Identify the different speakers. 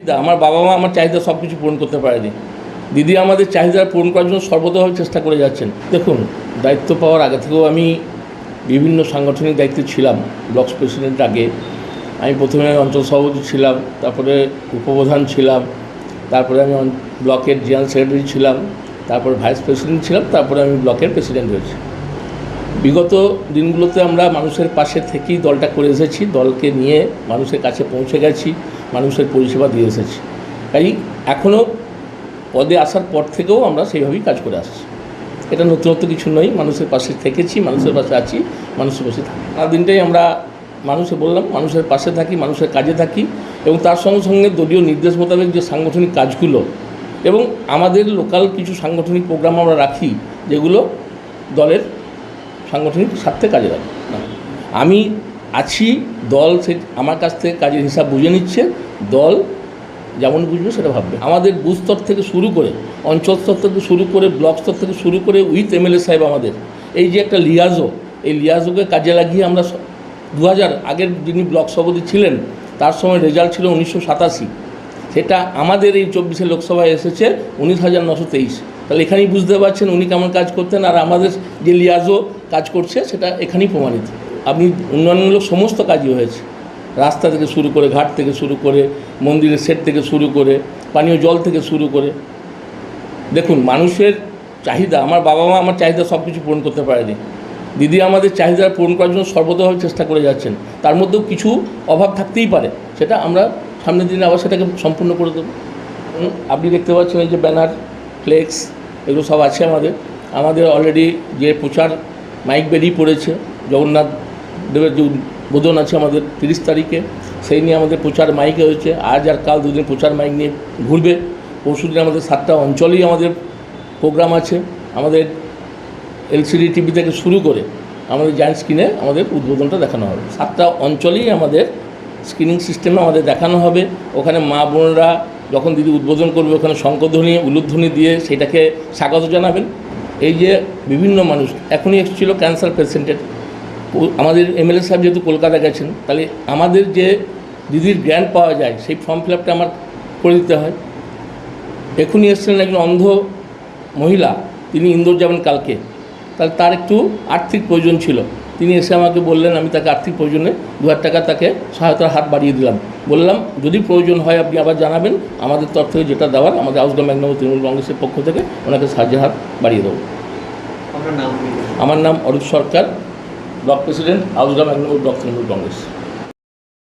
Speaker 1: আমার বাবা মা আমার চাহিদা সব কিছু পূরণ করতে পারেনি। দিদি আমাদের চাহিদা পূরণ করার জন্য সর্বতভাবে চেষ্টা করে যাচ্ছেন। দেখুন, দায়িত্ব পাওয়ার আগে থেকেও আমি বিভিন্ন সাংগঠনিক দায়িত্বে ছিলাম, ব্লক প্রেসিডেন্ট আগে। আমি প্রথমে অঞ্চল সভাপতি ছিলাম, তারপরে উপপ্রধান ছিলাম, তারপরে আমি ব্লকের জেনারেল সেক্রেটারি ছিলাম, তারপরে ভাইস প্রেসিডেন্ট ছিলাম, তারপরে আমি ব্লকের প্রেসিডেন্ট হয়েছি। বিগত দিনগুলোতে আমরা মানুষের পাশে থেকেই দলটা করে এসেছি, দলকে নিয়ে মানুষের কাছে পৌঁছে গেছি, মানুষের পরিষেবা দিয়ে এসেছি। তাই এখনও পদে আসার পর থেকেও আমরা সেইভাবেই কাজ করে আসছি। এটা নতুনত্ব কিছু নয়, মানুষের পাশে থেকেছি, মানুষের পাশে আছি মানুষের পাশে থাকি। সারা দিনটাই আমরা মানুষে বললাম, মানুষের পাশে থাকি, মানুষের কাজে থাকি এবং তার সঙ্গে সঙ্গে দলীয় নির্দেশ মোতাবেক যে সাংগঠনিক কাজগুলো এবং আমাদের লোকাল কিছু সাংগঠনিক প্রোগ্রাম আমরা রাখি, যেগুলো দলের সাংগঠনিক স্বার্থে কাজে লাগে। আমি আছি, দল সে, আমার কাছ থেকে কাজের হিসাব বুঝে নিচ্ছে, দল যেমন বুঝবে সেটা ভাববে। আমাদের বুথ স্তর থেকে শুরু করে, অঞ্চল স্তর থেকে শুরু করে, ব্লক স্তর থেকে শুরু করে উইথ এমএলএ সাহেব আমাদের, এই যে একটা লিয়াজো, এই লিয়াজোকে কাজে লাগিয়ে আমরা দু হাজার আগের যিনি ব্লক সভাপতি ছিলেন, তার সময় রেজাল্ট ছিল উনিশশো সাতাশি। সেটা আমাদের এই চব্বিশে লোকসভায় এসেছে উনিশ হাজার নশো তেইশ। তাহলে এখানেই বুঝতে পারছেন উনি কেমন কাজ করতেন আর আমাদের যে লিয়াজও কাজ করছে, সেটা এখানেই প্রমাণিত। আপনি উন্নয়নমূলক সমস্ত কাজই হয়েছে। রাস্তা থেকে শুরু করে ঘাট থেকে শুরু করে, মন্দিরের সেট থেকে শুরু করে, পানীয় জল থেকে শুরু করে। দেখুন, মানুষের চাহিদা, আমার বাবা মা আমার চাহিদা সব কিছু পূরণ করতে পারেনি। দিদি আমাদের চাহিদা পূরণ করার জন্য সর্বতভাবে চেষ্টা করে যাচ্ছেন। তার মধ্যেও কিছু অভাব থাকতেই পারে, সেটা আমরা সামনের দিনে আবার সেটাকে সম্পূর্ণ করে দেবো। আপনি দেখতে পাচ্ছেন এই যে ব্যানার। ফ্লেক্স এগুলো সব আছে আমাদের। আমাদের অলরেডি যে প্রচার মাইক বেরিয়ে পড়েছে, জগন্নাথ দেবের যে উদ্বোধন আছে আমাদের তিরিশ তারিখে, সেই নিয়ে আমাদের প্রচার মাইক হয়েছে। আজ আর কাল দুদিন প্রচার মাইক নিয়ে ঘুরবে। পরশুদিন আমাদের সাতটা অঞ্চলেই আমাদের প্রোগ্রাম আছে। আমাদের এলসিডি টিভি থেকে শুরু করে আমাদের জায়েন্ট স্ক্রিনে আমাদের উদ্বোধনটা দেখানো হবে। সাতটা অঞ্চলেই আমাদের স্ক্রিনিং সিস্টেমে আমাদের দেখানো হবে। ওখানে মা বোনরা যখন দিদি উদ্বোধন করবে ওখানে শঙ্কধ্বনি উলুধ্বনি দিয়ে সেটাকে স্বাগত জানাবেন। এই যে বিভিন্ন মানুষ, এখনই এসেছিল ক্যান্সার পেশেন্টের আমাদের এমএলএ সাহেব যেহেতু কলকাতা গেছেন, তাহলে আমাদের যে দিদির গ্র্যান্ড পাওয়া যায়, সেই ফর্ম ফিল আপটা আমার করে দিতে হয়। এখনই এসেছিলেন একজন অন্ধ মহিলা, তিনি ইন্দোর যাবেন কালকে। তাহলে তার একটু আর্থিক প্রয়োজন ছিল। তিনি এসে আমাকে বললেন আমি তাকে আর্থিক প্রয়োজনে দু হাজার টাকা তাকে সহায়তার হাত বাড়িয়ে দিলাম। বললাম যদি প্রয়োজন হয় আপনি আবার জানাবেন আমাদের তরফ থেকে যেটা দেওয়ার আমাদের আউসগ্রাম নম্বর তৃণমূল কংগ্রেসের পক্ষ থেকে ওনাকে সাহায্যের হাত বাড়িয়ে দেবো। আমার নাম Arup Sarkar block president Ausgram number block Trinamool Congress.